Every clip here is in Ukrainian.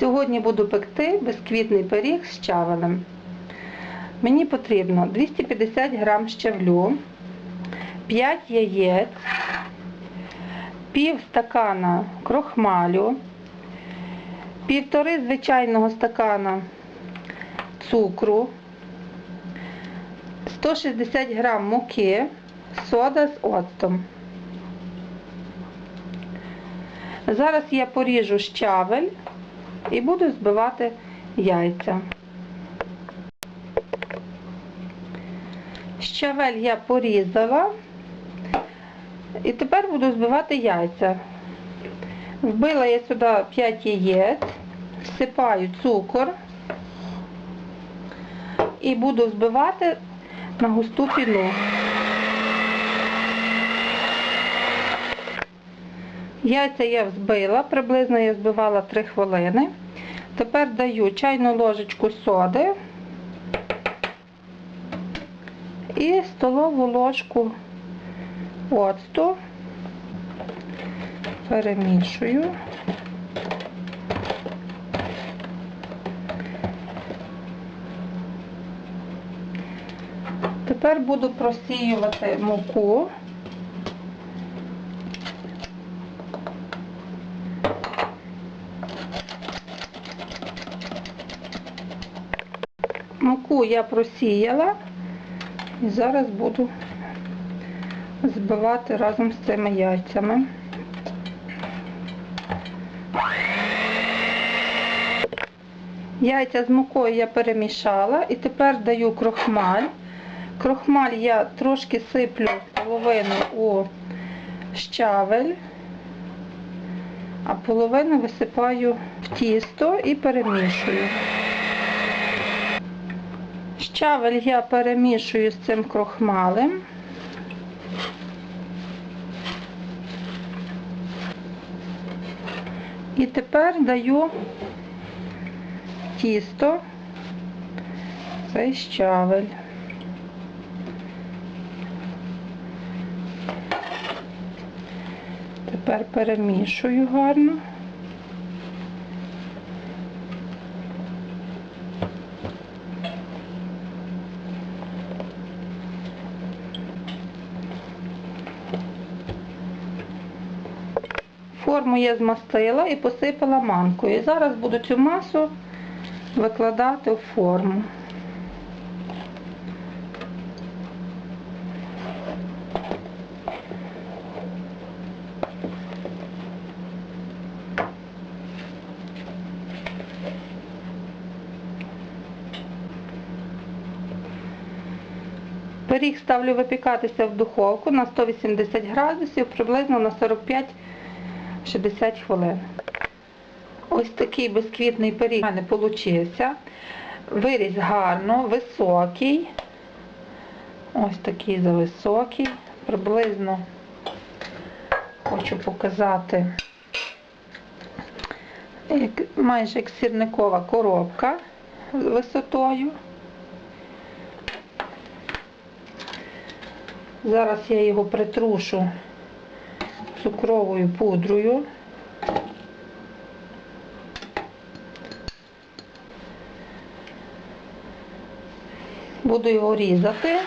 Сьогодні буду пекти безквітний пиріг з чавелем. Мені потрібно 250 грам щавлю, 5 яєць, пів стакана крохмалю, півтори звичайного стакана цукру, 160 грам муки, сода з оцтом. Зараз я поріжу щавель і буду збивати яйця. Щавель я порізала і тепер буду збивати яйця. Вбила я сюди 5 яєць, всипаю цукор і буду збивати на густу піну. Яйця я взбила, приблизно я збивала 3 хвилини. Тепер даю чайну ложечку соди і столову ложку оцту. Перемішую. Тепер буду просіювати муку. Муку я просіяла і зараз буду збивати разом з цими яйцями. Яйця з мукою я перемішала і тепер даю крохмаль. Крохмаль я трошки сиплю половину у щавель, а половину висипаю в тісто і перемішую. Щавель я перемішую з цим крохмалем. І тепер даю тісто, цей щавель. Тепер перемішую гарно. Форму я змастила і посипала манкою. І зараз буду цю масу викладати в форму. Пиріг ставлю випікатися в духовку на 180 градусів, приблизно на 45-60 хвилин. Ось такий безквітний пиріг у мене получився. Виріс гарно, високий. Ось такий зависокий. Приблизно хочу показати, як, майже як сірникова коробка висотою. Зараз я його притрушу цукровою пудрою. Буду його різати.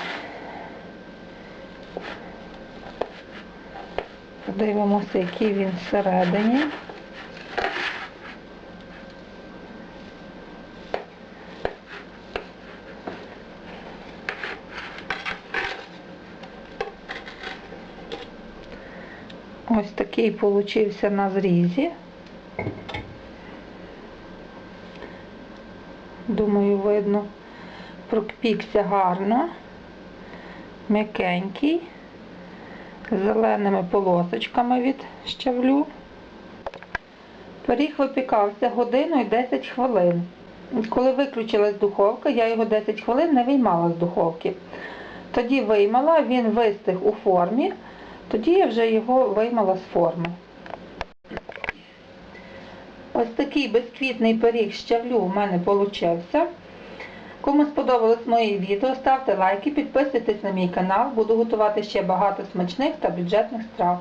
Подивимося, який він всередині. Ось такий получився на зрізі. Думаю, видно, пропікся гарно, м'якенький, з зеленими полосочками від щавлю. Пиріг випікався годину і 10 хвилин. Коли виключилась духовка, я його 10 хвилин не виймала з духовки. Тоді виймала, він вистиг у формі. Тоді я вже його виймала з форми. Ось такий безквітний пиріг щавлю в мене получився. Кому сподобалось моє відео, ставте лайки, підписуйтесь на мій канал. Буду готувати ще багато смачних та бюджетних страв.